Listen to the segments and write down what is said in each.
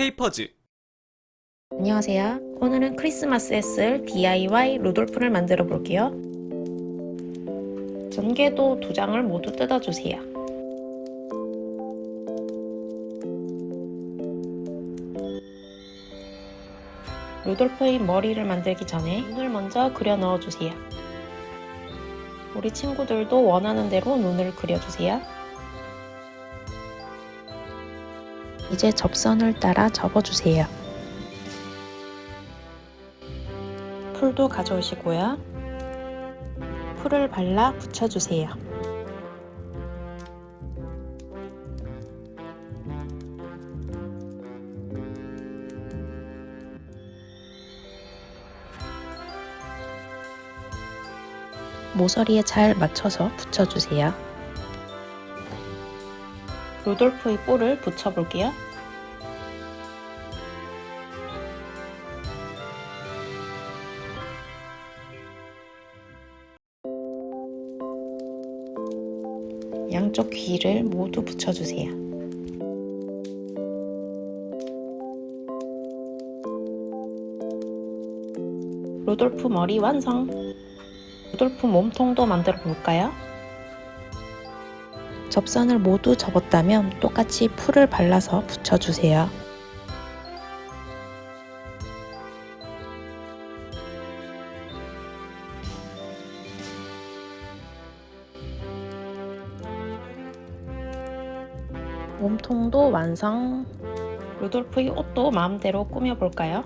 페이퍼즈 안녕하세요. 오늘은 크리스마스에 쓸 DIY 루돌프를 만들어 볼게요. 전개도 두 장을 모두 뜯어주세요. 루돌프의 머리를 만들기 전에 눈을 먼저 그려 넣어주세요. 우리 친구들도 원하는 대로 눈을 그려주세요. 이제 접선을 따라 접어주세요. 풀도 가져오시고요. 풀을 발라 붙여주세요. 모서리에 잘 맞춰서 붙여주세요. 루돌프의 뿔을 붙여볼게요. 양쪽 귀를 모두 붙여주세요. 루돌프 머리 완성! 루돌프 몸통도 만들어 볼까요? 접선을 모두 접었다면 똑같이 풀을 발라서 붙여주세요. 몸통도 완성. 루돌프의 옷도 마음대로 꾸며볼까요?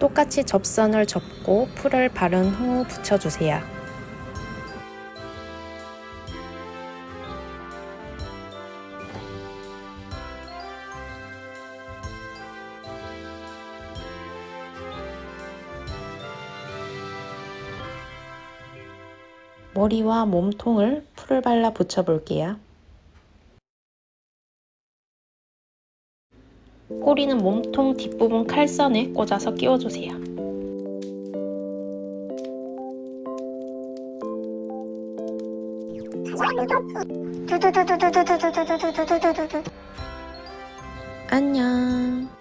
똑같이 접선을 접고 풀을 바른 후 붙여주세요. 머리와 몸통을 풀을 발라 붙여볼게요. 꼬리는 몸통 뒷부분 칼선에 꽂아서 끼워주세요. 안녕.